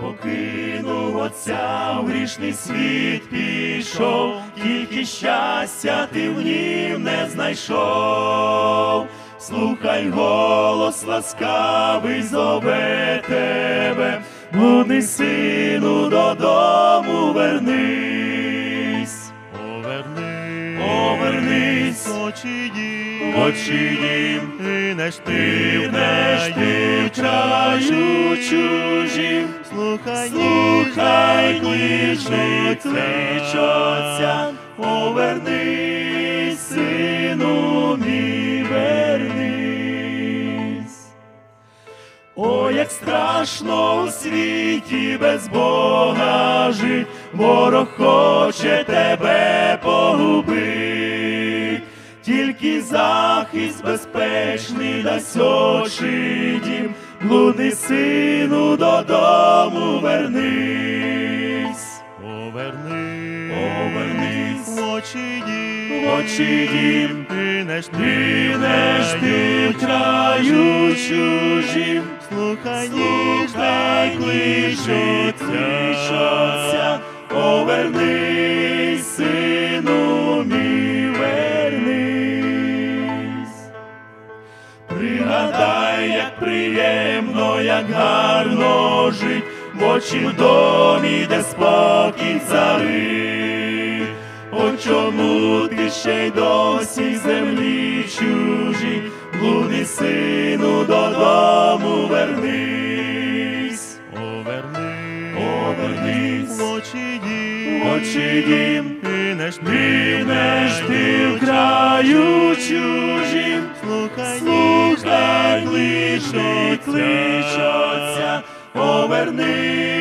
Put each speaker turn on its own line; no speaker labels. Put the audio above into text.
покинув отця в грішний світ пішов, тільки щастя ти в нім не знайшов. Слухай голос ласкавий зове тебе, Буди сину додому повернись,
очі дім,
в
ти
в краю чужім,
слухай,
слухай кличний клич отця, повернись, сину мій, вернись. О, як страшно у світі без Бога жить, ворог хоче тебе погубить, тільки захист безпечний дасть очі дім, блудний сину додому вернись,
Поверни,
Повернись.
в очі дім,
в очі дім,
ти не ж
ти в краю чужім,
слухай,
Слухай, кличуть, клич Як приємно, як гарно жить, в очі в домі, де спокій цари. О чому ти ще й досі землі чужі, блудний сину додому вернись,
Поверни,
повернись,
в очі дім,
в очі дім,
ти не ж
в краю чужім,
слухай,
слухай, кличний кличуться, сину